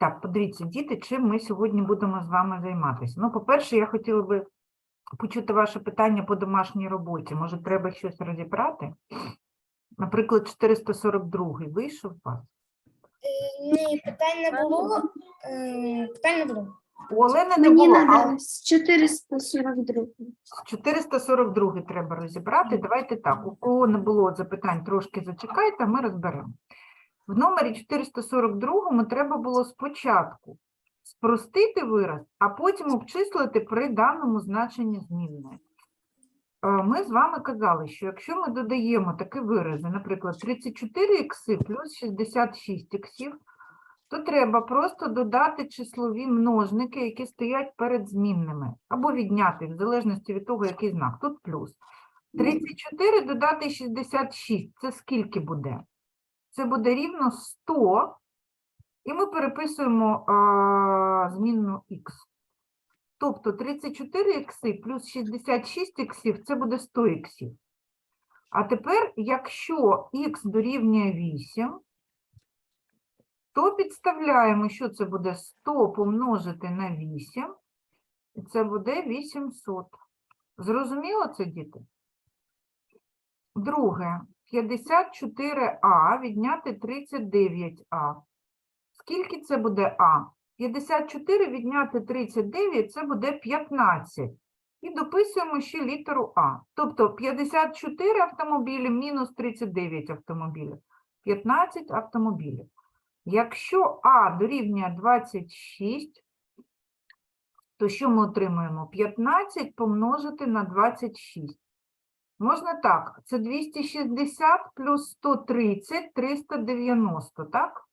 Так, подивіться, діти, чим ми сьогодні будемо з вами займатися. Ну, по-перше, я хотіла би почути ваше питання по домашній роботі. Може, треба щось розібрати? Наприклад, 442 вийшов у вас? Ні, питань не було. Е, Питань не було. У Олени не Мені було, а треба з 442. 442 треба розібрати. Давайте так, у кого не було запитань, трошки зачекайте, а ми розберемо. В номері 442 треба було спочатку спростити вираз, а потім обчислити при даному значенні змінної. Е, Ми з вами казали, що якщо ми додаємо такі вирази, наприклад, 34 ікси плюс 66 іксів, то треба просто додати числові множники, які стоять перед змінними, або відняти, в залежності від того, який знак. Тут плюс. 34 додати 66 – це скільки буде? Це буде рівно 100, і ми переписуємо а, змінну х. Тобто 34 ікси плюс 66 іксів – це буде 100 іксів. А тепер, якщо х дорівнює 8, то підставляємо, що це буде 100 помножити на 8, і це буде 800. Зрозуміло це, діти? Друге, 54а відняти 39а. Скільки це буде а? 54 відняти 39 це буде 15. І дописуємо ще літеру А. Тобто 54 автомобілі мінус 39 автомобілів. 15 автомобілів. Якщо А дорівнює 26, то що ми отримуємо? 15 помножити на 26. Можна так, це 260 плюс 130, 390, так?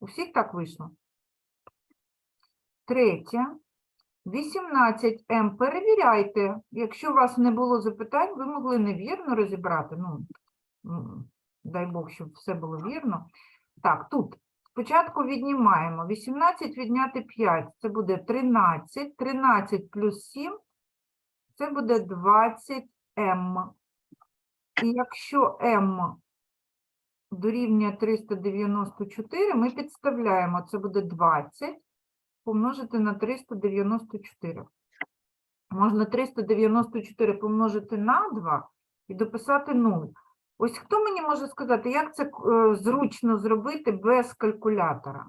У всіх так вийшло? Третє. 18М. Перевіряйте. Якщо у вас не було запитань, ви могли невірно розібрати. Ну, дай Бог, щоб все було вірно. Так, тут спочатку віднімаємо. 18 відняти 5, це буде 13. 13 плюс 7, це буде 20М. І якщо М дорівнює 394, ми підставляємо, це буде 20 помножити на 394. Можна 394 помножити на 2 і дописати 0. Ось хто мені може сказати, як це е, зручно зробити без калькулятора?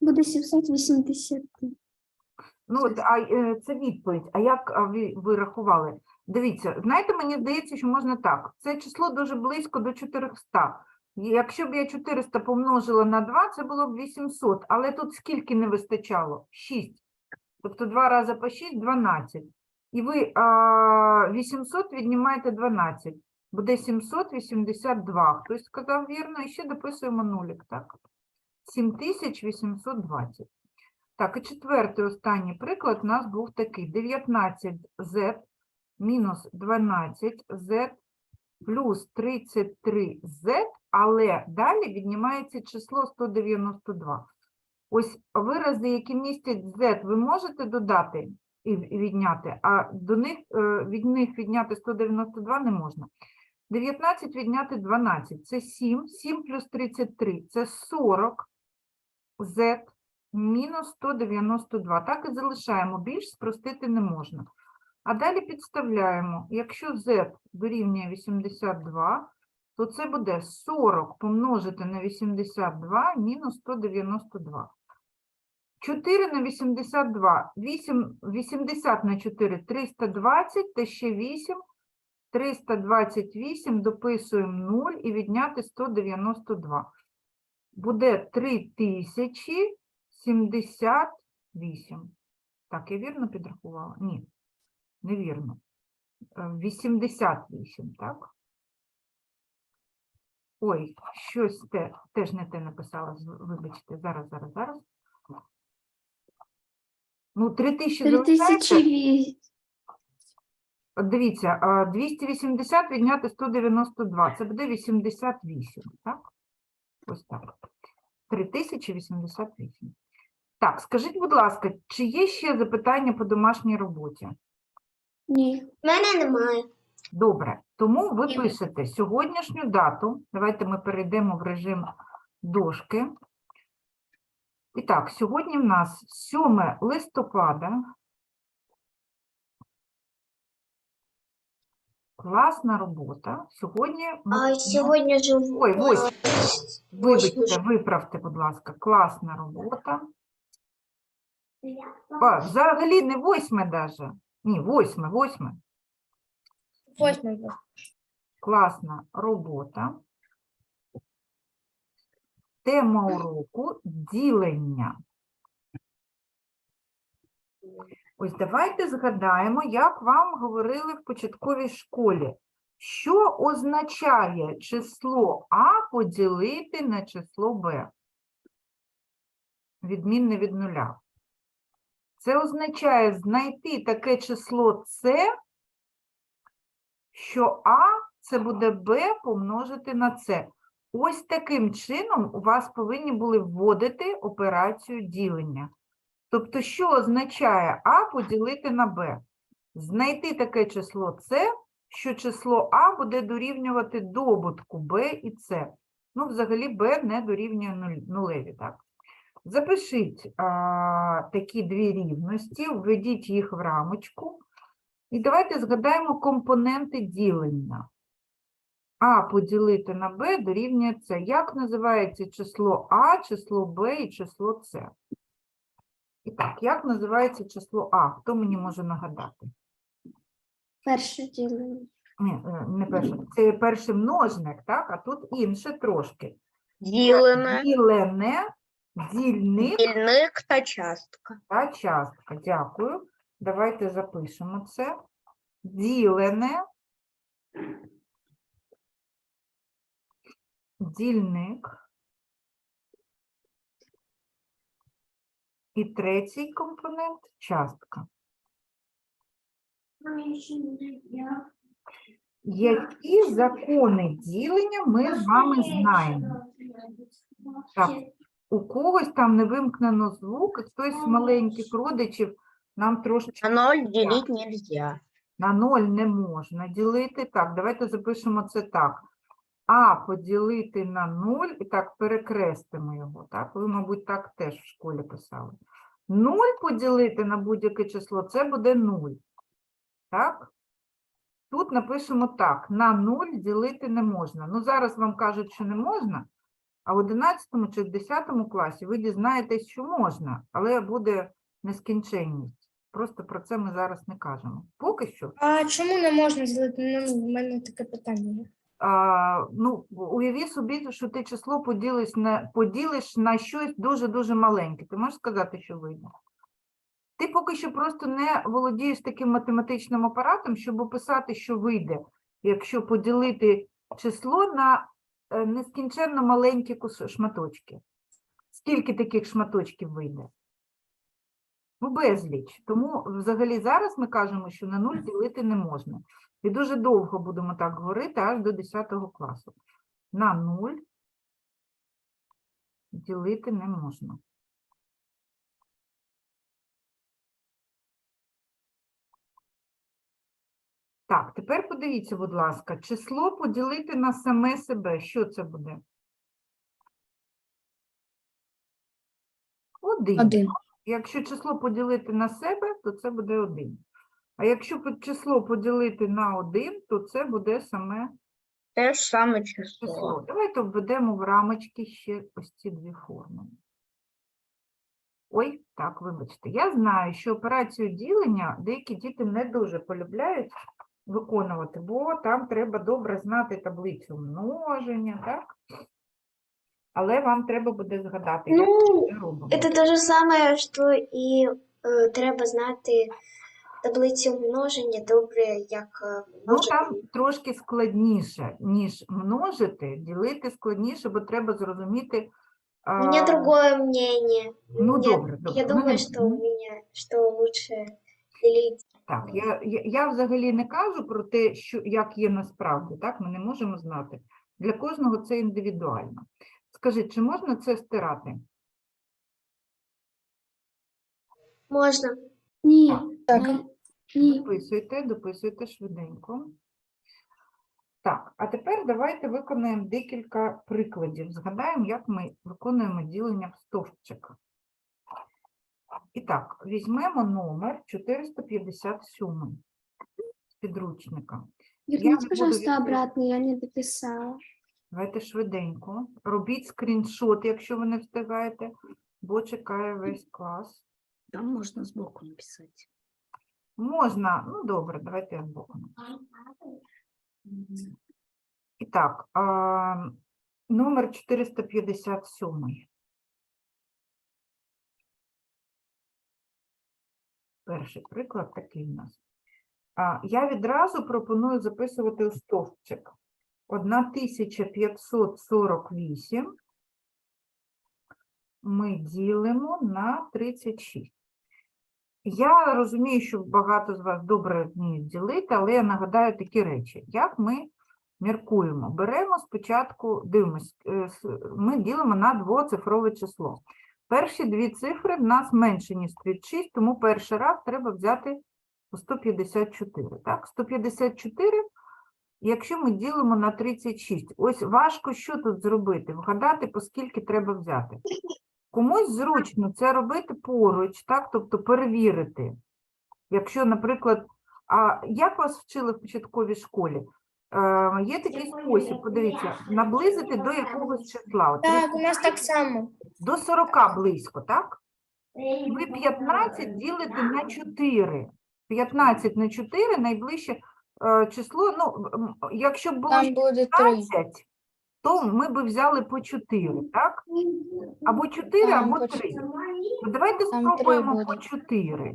Буде 780. Ну, а е, це відповідь. А як ви, ви рахували? Дивіться, знаєте, мені здається, що можна так. Це число дуже близько до 400. Якщо б я 400 помножила на 2, це було б 800. Але тут скільки не вистачало? 6. Тобто 2 рази по 6 – 12. І ви а, 800 віднімаєте 12. Буде 782. Хтось сказав вірно. І ще дописуємо нулік, так? 7820. Так, і четвертий останній приклад у нас був такий. 19z мінус 12z плюс 33z, але далі віднімається число 192. Ось вирази, які містять z, ви можете додати і відняти, а до них, е, від них відняти 192 не можна. 19 відняти 12 – це 7, 7 плюс 33 – це 40, z мінус 192. Так і залишаємо, більш спростити не можна. А далі підставляємо, якщо z дорівнює 82, то це буде 40 помножити на 82 мінус 192. 4 на 82, 8, 80 на 4 – 320, та ще 8, 328, дописуємо 0 і відняти 192. Буде 3078. Так, я вірно підрахувала? Ні, невірно. Е, 88, так? Ой, щось те, теж не те написала, вибачте, зараз, зараз, зараз. Ну, 3000 залишається. 3008. От Дивіться, 280 відняти 192, це буде 88, так? Ось так. 3088. Так, скажіть, будь ласка, чи є ще запитання по домашній роботі? Ні. У мене немає. Добре, тому ви Ні. пишете сьогоднішню дату. Давайте ми перейдемо в режим дошки. І так, сьогодні в нас 7 листопада. Класна робота. Сьогодні ми А сьогодні ж Ой, ось. Вибачте, виправте, будь ласка, класна робота. Взагалі не восьме даже. Ні, восьме, восьме. восьме. Класна робота. Тема уроку ділення. Ось давайте згадаємо, як вам говорили в початковій школі. Що означає число А поділити на число Б? Відмінне від нуля. Це означає знайти таке число С, що А це буде Б помножити на С. Ось таким чином у вас повинні були вводити операцію ділення. Тобто, що означає А поділити на Б? Знайти таке число С, що число А буде дорівнювати добутку Б і С. Ну, взагалі, Б не дорівнює нулеві, так? Запишіть а, такі дві рівності, введіть їх в рамочку. І давайте згадаємо компоненти ділення. А поділити на Б дорівнює С. Як називається число А, число Б і число С? І так, як називається число А? Хто мені може нагадати? Перше ділення. Ні, е, не перше. Це перший множник, так? А тут інше трошки. Ділене, Ділене, дільник дільник та частка. та частка. Дякую. Давайте запишемо це. Ділене, дільник. І третій компонент частка. Які закони ділення ми з вами знаємо? Так, у когось там не вимкнено звук, і хтось з маленьких родичів нам трошечки На ноль ділити нельзя. на ноль не можна ділити. Так, давайте запишемо це так. А поділити на 0 і так перекрестимо його. Так? Ви, мабуть, так теж в школі писали. 0 поділити на будь-яке число це буде 0. Так? Тут напишемо так: на 0 ділити не можна. Ну, зараз вам кажуть, що не можна, а в 11 чи в 10 класі ви дізнаєтесь, що можна, але буде нескінченність. Просто про це ми зараз не кажемо. Поки що. А чому не можна зробити? Ну, в мене таке питання. є. А, ну, уяви собі, що ти число поділиш на, поділиш на щось дуже-дуже маленьке. Ти можеш сказати, що вийде? Ти поки що просто не володієш таким математичним апаратом, щоб описати, що вийде, якщо поділити число на нескінченно маленькі шматочки. Скільки таких шматочків вийде? Ну, безліч. Тому взагалі зараз ми кажемо, що на нуль ділити не можна. І дуже довго будемо так говорити аж до 10 класу. На нуль ділити не можна. Так, тепер подивіться, будь ласка, число поділити на саме себе. Що це буде? Один. Один. Якщо число поділити на себе, то це буде 1. А якщо число поділити на 1, то це буде саме Те ж саме число. число. Давайте введемо в рамочки ще ось ці дві форми. Ой, так, вибачте. Я знаю, що операцію ділення деякі діти не дуже полюбляють виконувати, бо там треба добре знати таблицю множення, так? Але вам треба буде згадати, як Ну, ми це робимо. Это то же самое, що і е, треба знати таблицю множення добре, як е, Ну, там трошки складніше, ніж множити, ділити складніше, бо треба зрозуміти. У меня а, другое мнение. Ну, Мне- добре, добре. Я У мене- думаю, что у меня, что лучше делить. Так, я, я, я взагалі не кажу про те, що, як є насправді, так, ми не можемо знати. Для кожного це індивідуально. Скажи, чи можна це стирати? Можно. Ні. Так. Ні. Дописуйте, дописуйте швиденько. Так, а тепер давайте виконаємо декілька прикладів. Згадаємо, як ми виконуємо ділення в стовпчик. І так, візьмемо номер 457 з підручника. Верните, пожалуйста, обратно, я не дописала. Давайте швиденько. Робіть скріншот, якщо ви не встигаєте, бо чекає весь клас. Там можно сбоку написать. Можна, ну добре, давайте я збоку. І так, а, номер 457. Перший приклад такий у нас. Я відразу пропоную записувати у стовпчик. 1548 ми ділимо на 36. Я розумію, що багато з вас добре вміють ділити, але я нагадаю такі речі. Як ми міркуємо? Беремо спочатку, дивимось, е, ми ділимо на двоцифрове число. Перші дві цифри в нас менше, ніж 36, тому перший раз треба взяти 154. Так? 154, якщо ми ділимо на 36. Ось важко що тут зробити? Вгадати, по скільки треба взяти. Комусь зручно це робити поруч, так? тобто перевірити. Якщо, наприклад, а як вас вчили в початковій школі? Е, є такий спосіб, подивіться, наблизити до якогось числа. От Так, у нас так само. до 40 близько, так? Ви 15 ділите на 4. 15 на 4 найближче е, число. Ну, м, якщо б було Там буде три. 15, то ми б взяли по 4, так? Або 4, Там або по 3. чотири. Ну, давайте Там три спробуємо по 4.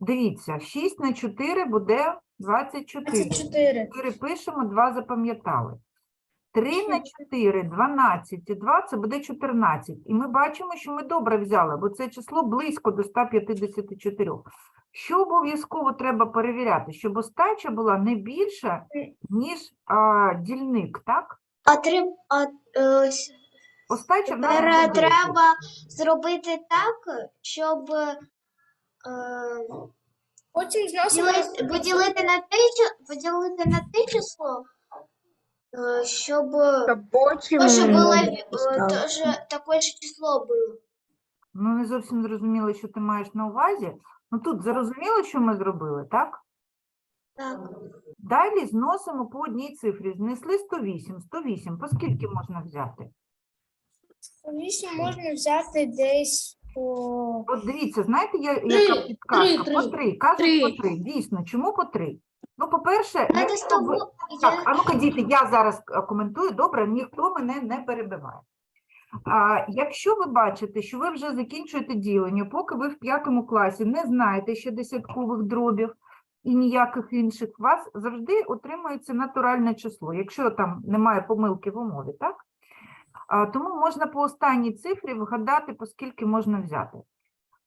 Дивіться, 6 на 4 буде 24. 24. 4 пишемо, 2 запам'ятали. 3 на 4, 12 і 2 це буде 14. І ми бачимо, що ми добре взяли, бо це число близько до 154. Що обов'язково треба перевіряти? Щоб остача була не більша, ніж а, дільник, так? А треба, а, е, с- Остача в нас тепер буде 10. треба зробити так, щоб е, Потім зносимо. ділити, поділити на те, чи- поділити на те число, е, щоб Потім теж було м, е, теж таке ж число було. Ну, не зовсім зрозуміло, що ти маєш на увазі. Ну, тут зрозуміло, що ми зробили, так? Так. Далі зносимо по одній цифрі. Знесли 108. 108. По скільки можна взяти? 8 можна взяти десь От дивіться, знаєте, я, яка підказка? три, По три. три. Кажуть Три. по три. Дійсно, чому по три? Ну, по-перше, якщо ви- Так, а ну-ка, діти, я зараз е, коментую, добре, ніхто мене не перебиває. А, якщо ви бачите, що ви вже закінчуєте ділення, поки ви в п'ятому класі не знаєте ще десяткових дробів і ніяких інших, у вас завжди отримується натуральне число, якщо там немає помилки в умові, так? Тому можна по останній цифрі вгадати, по скільки можна взяти.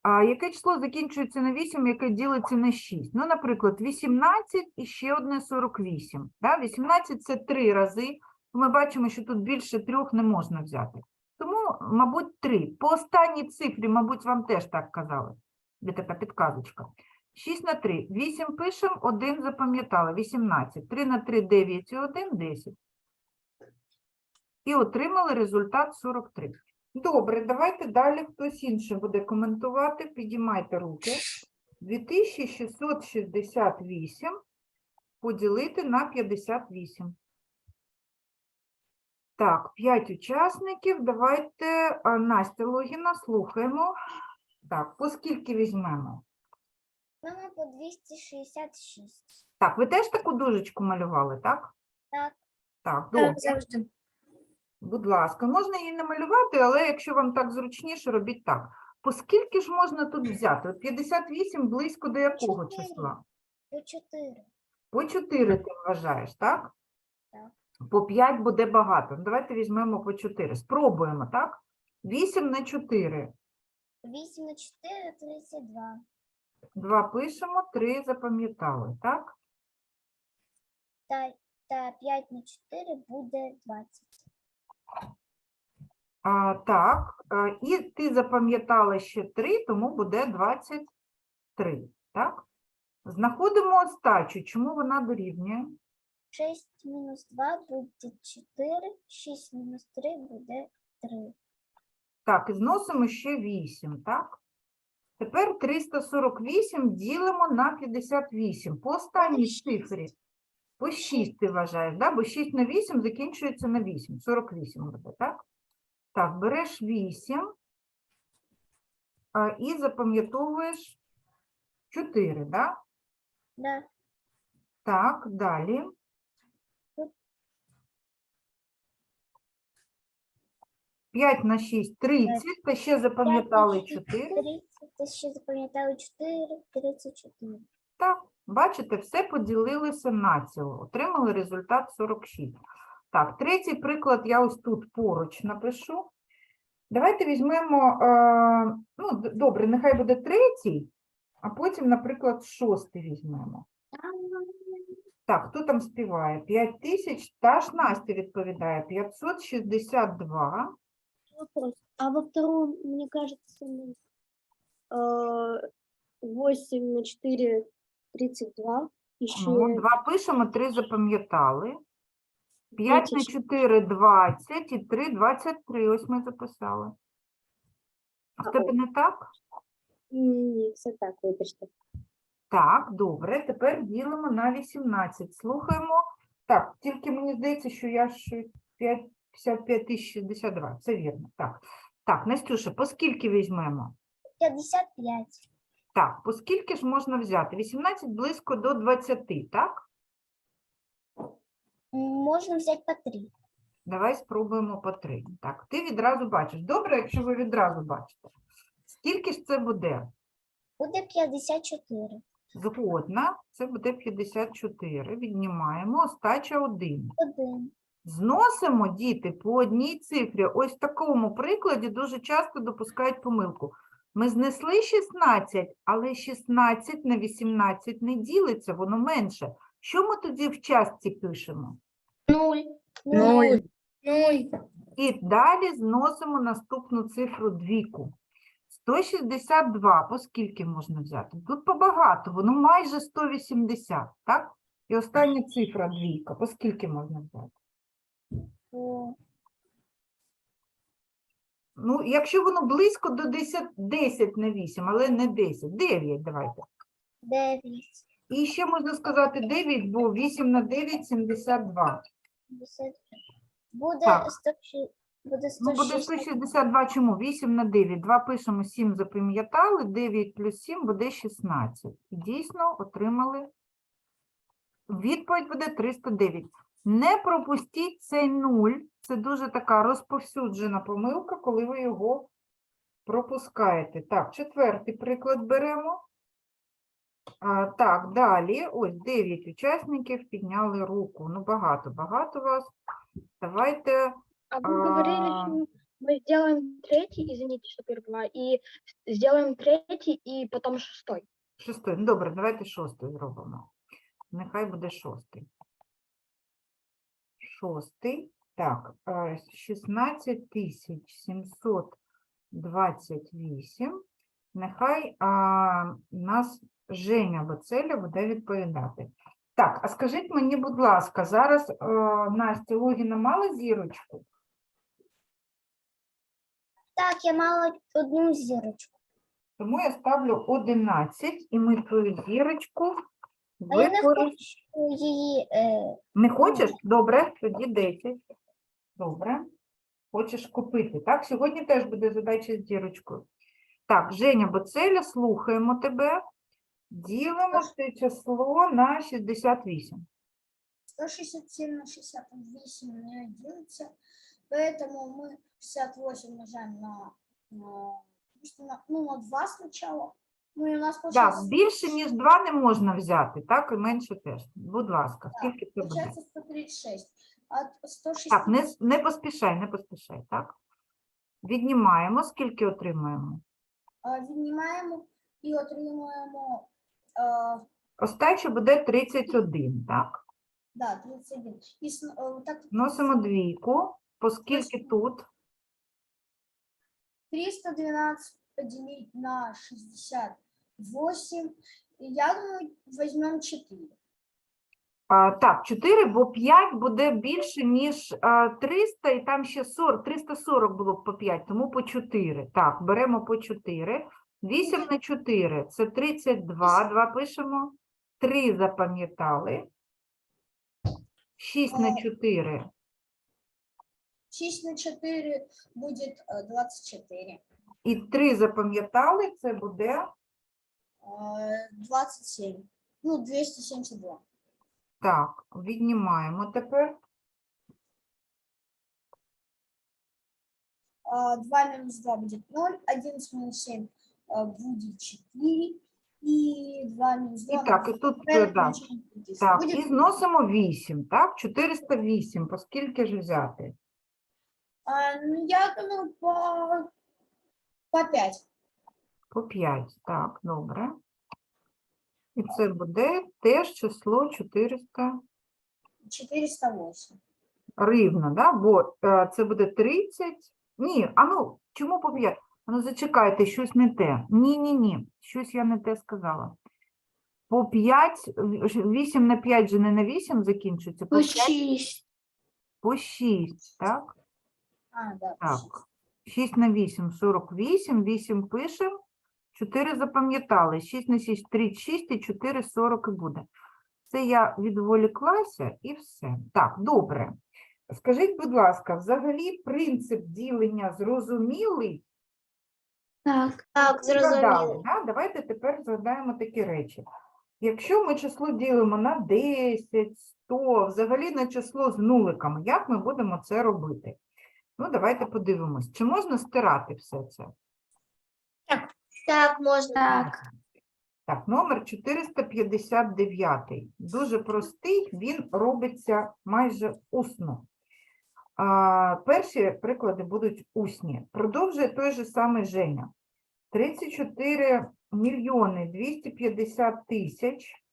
А яке число закінчується на 8, яке ділиться на 6? Ну, наприклад, 18 і ще одне 48. Да? 18 – це 3 рази. Ми бачимо, що тут більше трьох не можна взяти. Тому, мабуть, 3. По останній цифрі, мабуть, вам теж так казали. Є така підказочка. 6 на 3. 8 пишемо, 1 запам'ятали. 18. 3 на 3 – 9 і 1 – 10. І отримали результат 43. Добре, давайте далі хтось інший буде коментувати. Підіймайте руки. 2668 поділити на 58. Так, 5 учасників. Давайте Настя Логіна слухаємо. Так, по скільки візьмемо? Мама по 266. Так, ви теж таку дужечку малювали, так? Так. Так, добре. Так, завжди. Будь ласка, можна її не малювати, але якщо вам так зручніше, робіть так. По скільки ж можна тут взяти? От 58 близько до якого Чотири. числа? По 4. По 4 ти вважаєш, так? Так. По 5 буде багато. Ну, Давайте візьмемо по 4. Спробуємо, так? 8 на 4. 8 на 4 – 32. 2 пишемо, 3 запам'ятали, так? Та, та 5 на 4 буде 20. А, так, е, і ти запам'ятала ще 3, тому буде 23, так? Знаходимо остачу. Чому вона дорівнює? 6 мінус 2 буде 4, 6 мінус 3 буде 3. Так, і зносимо ще 8, так? Тепер 348 ділимо на 58. По останній цифрі. По 6 ти вважаєш, да? бо 6 на 8 закінчується на 8. 48 буде, так? Так, береш 8 а, і запам'ятовуєш 4, да? Да. Так, далі. П'ять на 6 – 30, та ще запам'ятали 4. 30, ти ще запам'ятали 4, 34. Так, бачите, все поділилися націло. Отримали результат 46. Так, третій приклад я ось тут поруч напишу. Давайте візьмемо, е, ну, добре, нехай буде третій, а потім, наприклад, шостий візьмемо. Так, хто там співає? 5 тисяч, та ж Настя відповідає, 562. Вопрос. А во втором, мне кажется, ну, э, 8 на 4 32. Еще Ну, 2 пишемо, 3 запам'ятали. 5 на Третій. 4 – 20 і 3 – 23. Ось ми записали. А в тебе не так? Ні, все так, вибачте. Так, добре. Тепер ділимо на 18. Слухаємо. Так, тільки мені здається, що я ж 5 55 тисяч 62. Це вірно. Так. Так, Настюша, по скільки візьмемо? 55. Так, по скільки ж можна взяти? 18 близько до 20, так? Можна взяти по 3. Давай спробуємо по 3. Так, ти відразу бачиш. Добре, якщо ви відразу бачите. Скільки ж це буде? Буде 54. Згодна, це буде 54. Віднімаємо, остача 1. 1. Зносимо діти по одній цифрі. Ось в такому прикладі дуже часто допускають помилку. Ми знесли 16, але 16 на 18 не ділиться, воно менше. Що ми тоді в частці пишемо? 0. Нуль. 0. І далі зносимо наступну цифру двійку. 162, по скільки можна взяти? Тут побагато, воно майже 180, так? І остання цифра двійка, по скільки можна взяти? Ну, якщо воно близько до 10, 10 на 8, але не 10, 9 давайте. 9. І ще можна сказати 9, бо 8 на 9 – 72. Буде Так. 100, буде Ну, буде 160. 162, чому? 8 на 9. 2 пишемо, 7 запам'ятали, 9 плюс 7 буде 16. І дійсно отримали. Відповідь буде 309. Не пропустіть цей 0. Це дуже така розповсюджена помилка, коли ви його пропускаєте. Так, четвертий приклад беремо. А, так, далі. Ось 9 учасників підняли руку. Ну, багато, багато вас. Давайте. А вы говорили, что мы сделаем третий, извините, что перебила, и сделаем третий и потом шестой. Шостий. Ну, добре, давайте шостий зробимо. Нехай буде шостий. Шостий. Так, е, 16 тисяч 728. Нехай а, нас Женя Боцеля буде відповідати. Так, а скажіть мені, будь ласка, зараз е, Настя Логіна мала зірочку? Так, я мала одну зірочку. Тому я ставлю 11, і ми твою зірочку А я не хочу її. Е, Не хочеш? Добре, тоді 10. Добре. Хочеш купити, так? Сьогодні теж буде задача з дірочкою. Так, Женя Боцеля, слухаємо тебе. Ділимо це число на 68. 167 на 68 не делится, поэтому мы 68 умножаем на, на, на- ну, на 2 сначала. Ну, і у нас Так, більше, ніж два не можна взяти, так, і менше теж. Будь ласка, скільки це буде? 136. Так, не, не поспішай, не поспішай, так? Віднімаємо, скільки отримаємо? а, віднімаємо і отримуємо е, а, Остаче буде 31, так? да, 31. І, с- е, так, Вносимо двійку, оскільки тут 312 поділити на 60 8. Я думаю, візьмемо 4. А, Так, 4, бо 5 буде більше, ніж а, 300, і там ще 40, 340 було б по 5, тому по 4. Так, беремо по 4. 8 на 4 – це 32, 2 пишемо, 3 запам'ятали. 6 на 4 6 на 4 буде е, 24. і 3 запам'ятали, це буде 27. Ну, 272. так. Віднімаємо тепер. 2 минус 2 будет 0. 11 минус 7 э, будет 4. И 2 минус 2 І так, і тут е, да. Так, і будет, зносимо 8, так? 408, по скільки ж взяти? а, ну, я думаю, по, по 5. По 5, так, добре. І це буде теж число 400 408. рівно, да? бо е, це буде 30. Ні, а ну, чому по 5? Ну, зачекайте, щось не те. Ні, ні, ні, щось я не те сказала. По 5, 8 на 5 же не на 8 закінчується, по 5 6. по 6, так? А, да. Так, 6 на 8 – 48, 8 пишемо, 4 запам'ятали, 6 на 6 – 36 і 4 – 40 і буде. Це я відволіклася і все. Так, добре. Скажіть, будь ласка, взагалі принцип ділення зрозумілий? Так. Так, зрозуміло. да? Давайте тепер згадаємо такі речі. Якщо ми число ділимо на 10, 100, взагалі на число з нуликами, як ми будемо це робити? Ну, давайте подивимось, чи можна стирати все це? Так, можна. Так. Так, номер 459. Дуже простий, він робиться майже усно. А, перші приклади будуть усні. Продовжує той же самий Женя. 34 мільйони 250 тисяч.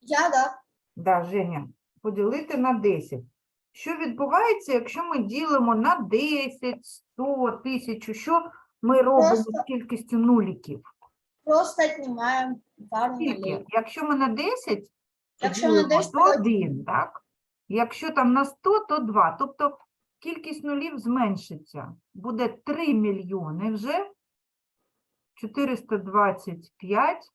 Я, да. Да, Женя, поділити на 10. Що відбувається, якщо ми ділимо на 10, 100, 1000? Що ми робимо з кількістю нуліків? Просто отнимаем пару Скільки? Якщо ми на 10 Якщо на поділимо, 10, то то 1, так? Якщо там на 100, то 2. Тобто кількість нулів зменшиться. Буде 3 мільйони вже 425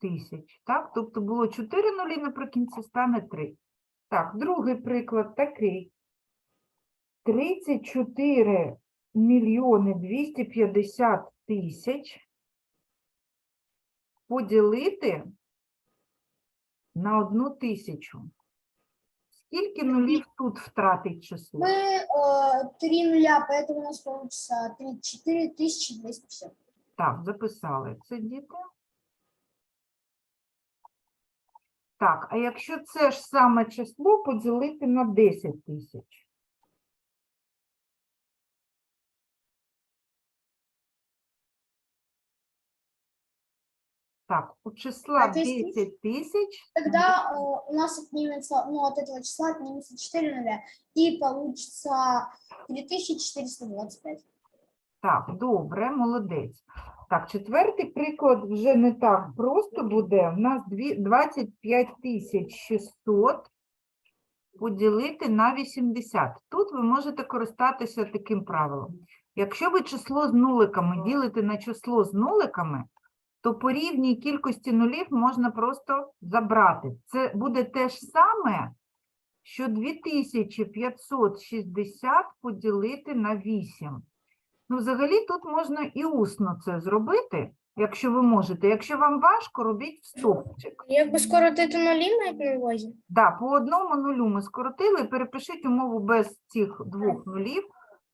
тисяч. Так? Тобто було 4 нулі наприкінці, стане 3. Так, другий приклад такий. 34 мільйони 250 тисяч поділити на одну тисячу. Скільки нулів тут втратить число? Мы э, 3 нуля, поэтому у нас получится 34 250. Так, записали це діти. Так, а якщо це ж саме число поділити на 10 тисяч? Так, у числа А 10 10 тисяч Тогда э, у нас отнимется, ну, от этого числа отнимется 4 нуля, и получится 3425. Так, добре, молодець. Так, четвертий приклад вже не так просто буде. У нас дві- 25 600 поділити на 80. Тут ви можете користатися таким правилом. Якщо ви число з нуликами ділите на число з нуликами, то по рівній кількості нулів можна просто забрати. Це буде те ж саме, що 2560 поділити на 8. Ну, взагалі тут можна і усно це зробити, якщо ви можете. Якщо вам важко, робіть в стовпчик. Якби скоротити нулі на на увазі? Да, по одному нулю ми скоротили, перепишіть умову без цих двох нулів.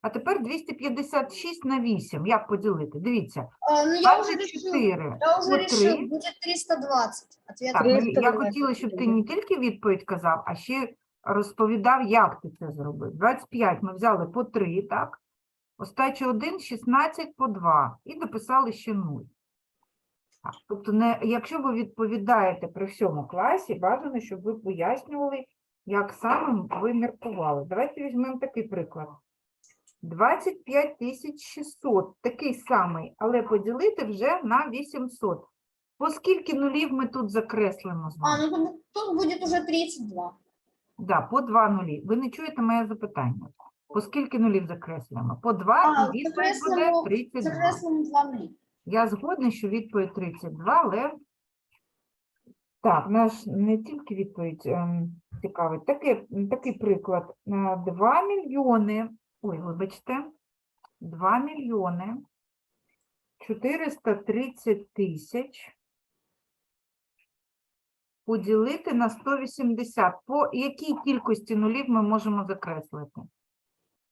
А тепер 256 на 8. Як поділити? Дивіться, Э, ну, я уже решил, 24 я уже решил, будет 320. Ответ Так, ну, я 320 хотіла, щоб ти не тільки відповідь казав, а ще розповідав, як ти це зробив. 25 ми взяли по 3, так? Остача 1, 16 по 2. І дописали ще 0. Так, тобто, не, якщо ви відповідаєте при всьому класі, бажано, щоб ви пояснювали, як саме ви міркували. Давайте візьмемо такий приклад. 25 600, такий самий, але поділити вже на 800. По скільки нулів ми тут закреслимо з А, ну тут, будет уже 32. Да, по два нулі. Ви не чуєте моє запитання? По скільки нулів закреслюємо? По два А, і відповідь буде закреслимо- 32. Закреслим 2 нулі. Я згодна, що відповідь 32, але так, наш не тільки відповідь ем, цікавить. Таке, такий приклад. Е, 2 мільйони, ой, вибачте, 2 мільйони 430 тисяч поділити на 180. По якій кількості нулів ми можемо закреслити?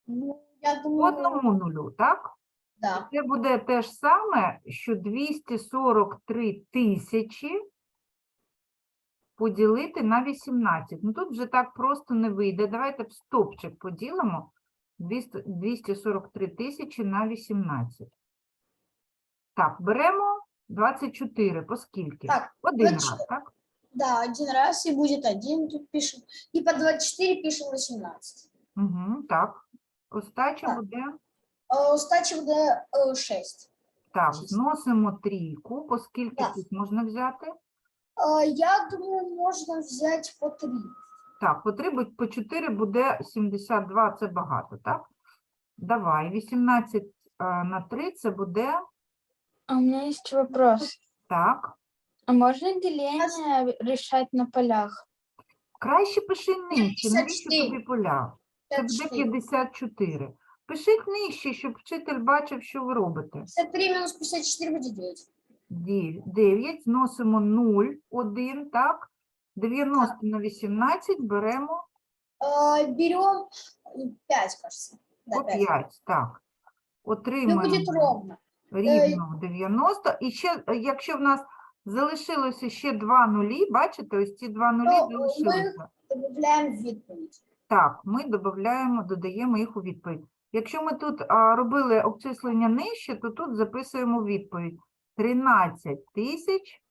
Ну, я думаю, одному нулю, так? да. Це буде те ж саме, що 243 тисячі поділити на 18. Ну тут вже так просто не вийде. Давайте в стопчик поділимо 200 243 тисячі на 18. Так, беремо 24. По скільки? Так, Один раз, 24. так? Да, один раз и будет один, тут пишем. И по 24 пишем 18. Угу, так. Остача Так. буде. А Остача буде е, 6. Так, Чисто. зносимо трійку. По скільки Так. тут можна взяти? Е, Я думаю, можно взять по 3. Так, потрібно по 4 буде 72, це багато, так? Давай, 18 на 3 це буде, А у меня есть вопрос. так. А можно деление решать на полях? Краще пиши нижче, навіщо 54. тобі поля? Це буде 54. Пишіть нижче, щоб вчитель бачив, що ви робите. 53 минус 54 будет 9. 9, зносимо 0, 1, так? 90 на 18 беремо Э, Берем 5, кажется. Да, по 5. 5, так. Ну, Отримаємо. будет ровно. рівно 90. І ще, е, якщо в нас залишилося ще два нулі, бачите, ось ці два нулі Ну, ми- залишилися. Добавляем в відповідь. Так, ми додаємо, додаємо їх у відповідь. Якщо ми тут а, робили обчислення нижче, то тут записуємо відповідь 13 тисяч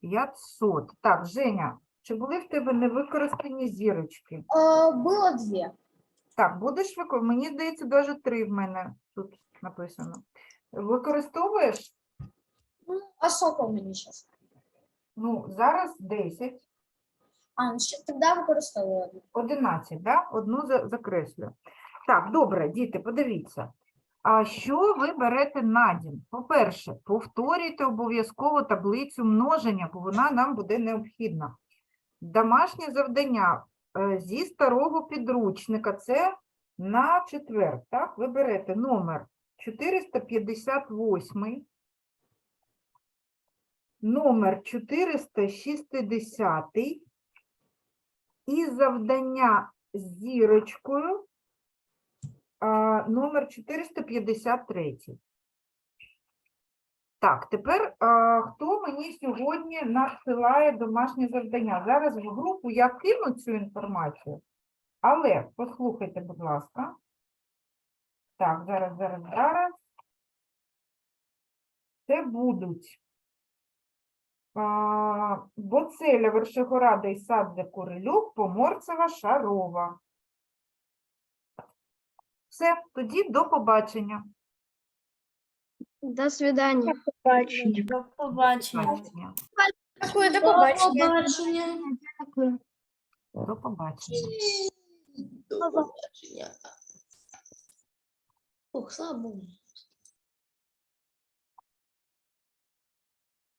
500. Так, Женя, чи були в тебе невикористані зірочки? Э, Было 2. Так, будеш використовувати? Мені здається, навіть три в мене тут написано. Використовуєш? Ну, а сколько у меня сейчас? Ну, зараз 10. А, ну, ще- тогда використовую одну. 11, да? Одну за- закреслю. Так, добре, діти, подивіться. А що ви берете на дім? По-перше, повторюйте обов'язково таблицю множення, бо вона нам буде необхідна. Домашнє завдання е, зі старого підручника це на четвер. Так, ви берете номер 458, номер 460 і завдання з зірочкою номер 453. Так, тепер хто мені сьогодні надсилає домашнє завдання? Зараз в групу я кину цю інформацію, але послухайте, будь ласка. Так, зараз, зараз, зараз. Це будуть Боцеля, Вершигорада і Садзе Курилюк, Поморцева, Шарова. Все, тоді до побачення. До свидания. Побачення. Побачення. Дякую, до побачення. Дякую. До побачення. До побачення. Ох, слава Богу.